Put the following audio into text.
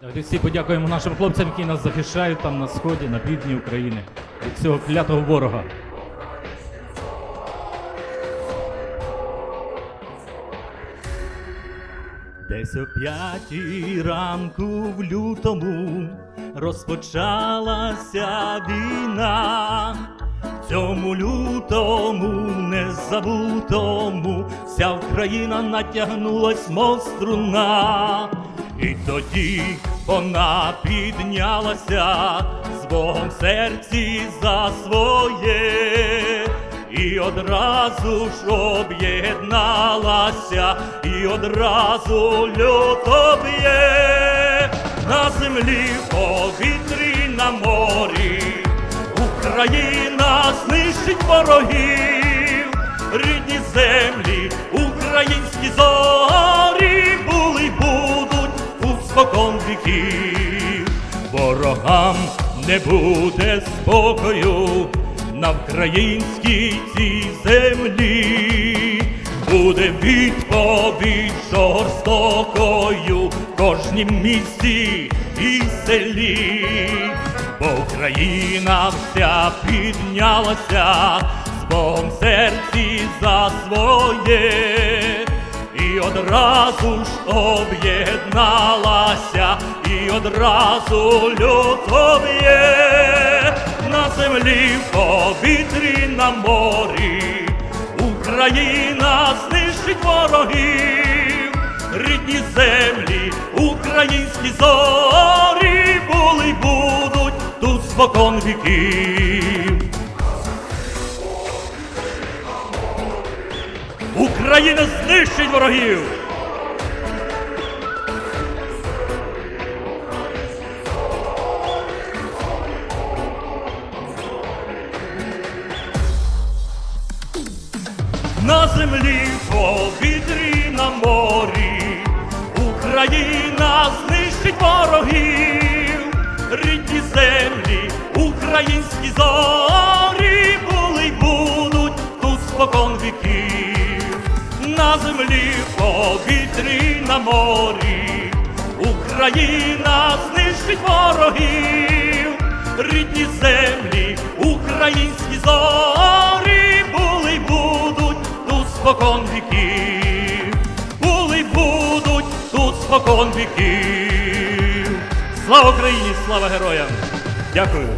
Давайте всі подякуємо нашим хлопцям, які нас захищають там на сході, на півдні України від цього клятого ворога. Десь о п'ятій ранку в лютому розпочалася війна. В цьому лютому незабутому вся Україна натягнулась, мов струна. І тоді вона піднялася з Богом серці за своє. І одразу ж об'єдналася, і одразу люто на землі, повітрі, на морі. Україна знищить ворогів, рідні землі, українські зорі спокон віків. Ворогам не буде спокою на українській цій землі. Буде відповідь жорстокою в кожнім місті і селі, бо Україна вся піднялася з Богом серці за своє, одразу ж об'єдналася, і одразу люто на землі, в повітрі, на морі. Україна знищить ворогів, рідні землі, українські зорі були й будуть тут спокон віків. Україна знищить ворогів! на землі, в повітрі, на морі, Україна знищить ворогів, рідні землі, українські зорі землі, повітрі, на морі, Україна знищить ворогів, рідні землі, українські зорі були й будуть тут спокон віків, були й будуть тут спокон віків. Слава Україні, слава героям! Дякую.